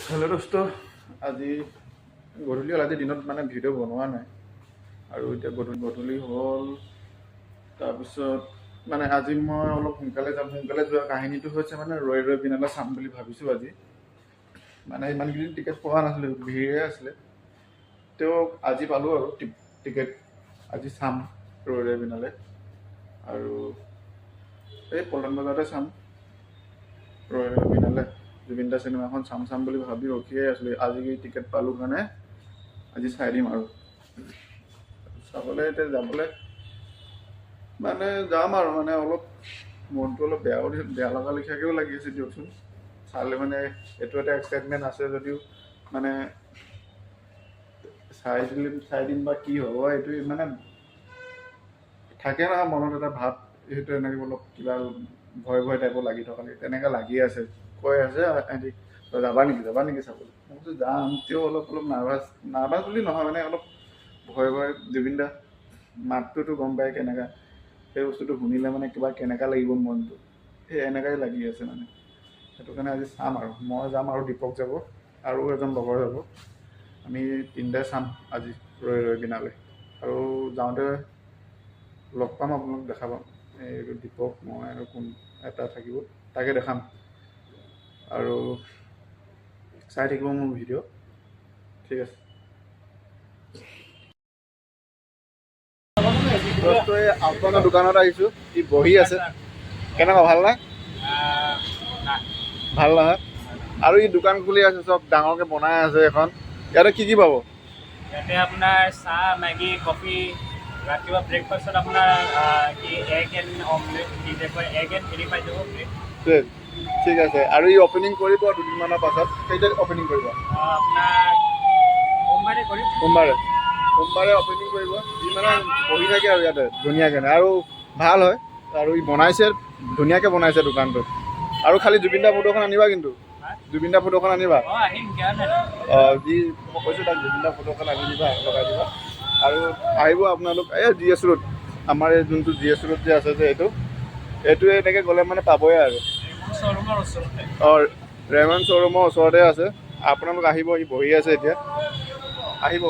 Hello দোস্ত। আজি গধূলি হ'ল আজি দিনত মানে ভিডিঅ' বনোৱা নাই। আৰু এতিয়া গধূলি গধূলি হ'ল। তাৰপিছত মানে আজি মই অলপ সোনকালে যাম। সোনকালে যোৱা কাহিনীটো হৈছে মানে ৰৈ ৰৈ বিনালে চাম বুলি ভাবিছোঁ আজি। মানে ইমানকেইদিন টিকেট পোৱা নাছিলোঁ ভিৰে আছিলে। তেওঁ আজি পালোঁ আৰু টিকেট আজি চাম ৰৈ ৰৈ বিনালে আৰু এই পল্টন বজাৰতে চাম। ৰৈ ৰৈ বিনালে জুবিন দা চিনেমাখন চাম চাম বুলি ভাবি ৰখিয়ে আছিলোঁ। আজি টিকেট পালোঁ কাৰণে আজি চাই দিম আৰু। চাবলৈ এতিয়া যাবলৈ মানে যাম আৰু মানে অলপ মনটো অলপ বেয়াও বেয়া লগা লেখীয়াকৈও লাগি আছে দিয়কচোন। চালে মানে এইটো এটা এক্সাইটমেণ্ট আছে যদিও মানে চাই দিম চাই দিম বা কি হ'ব এইটো মানে থাকে নহয় মনত এটা ভাৱ সেইটো এনেকৈ অলপ কিবা ভয় ভয় টাইপৰ লাগি থকা তেনেকৈ লাগি আছে। কৈ আছে তই যাবা নেকি যাবা নেকি চাবলৈ। মই কৈছোঁ যাম তেওঁ অলপ অলপ নাৰ্ভাছ নাৰ্ভাছ বুলি নহয় মানে অলপ ভয় ভয় জুবিন দা মাতটোতো গম পায় কেনেকুৱা সেই বস্তুটো শুনিলে মানে কিবা কেনেকুৱা লাগিব মনটো। সেই এনেকুৱাই লাগি আছে মানে। সেইটো কাৰণে আজি চাম আৰু মই যাম আৰু দীপক যাব আৰু এজন লগৰ যাব। আমি তিনিটাই চাম আজি ৰৈ ৰৈ বিনালে আৰু যাওঁতে লগ পাম আপোনাক দেখা পাম এই দীপক মই আৰু কোন এটা থাকিব তাকে দেখাম। আৰু চাই থাকিব মোৰ ভিডিঅ' ঠিক আছে। আপোনাৰ দোকানত আহিছোঁ। ই বহি আছে। কেনেকুৱা ভালো নাই ভালো নহয়। আৰু ই দোকান খুলি আছে চব ডাঙৰকৈ বনাই আছে এখন। ইয়াতে কি কি পাব? ইয়াতে আপোনাৰ চাহ মেগী কফি ৰাতিপুৱা ব্ৰেকফাষ্টত আপোনাৰ কি এগ এণ্ড অমলেট কি যে কয় এগ এণ্ড হেৰি পাই যাব। ঠিক আছে, আৰু ই অপেনিং কৰিব দুদিনমানৰ পাছত। কেইটাত অপেনিং কৰিব। সোমবাৰে। সোমবাৰে অপেনিং কৰিব। ই মানে বহি থাকে আৰু ইয়াতে ধুনীয়াকৈ আৰু ভালো হয়, আৰু ই বনাইছে, ধুনীয়াকৈ বনাইছে দোকানটো আৰু খালি জুবিন দা ফটোখন আনিবা কিন্তু। জুবিন দা ফটোখন আনিবা। অঁ যি কৈছোঁ তাক জুবিন দা ফটোখন আনি দিবা, লগাই দিবা। আৰু আহিব আপোনালোক এই জি এছ ৰোড। আমাৰ এই যোনটো জি এছ ৰোড যে আছে যে, এইটো। এইটোৱে এনেকৈ গ'লে মানে পাবই আৰু। অঁ ৰেমন শ্ব'ৰুমৰ ওচৰতে আছে। আপোনালোক আহিব ই বহি আছে এতিয়া। আহিব।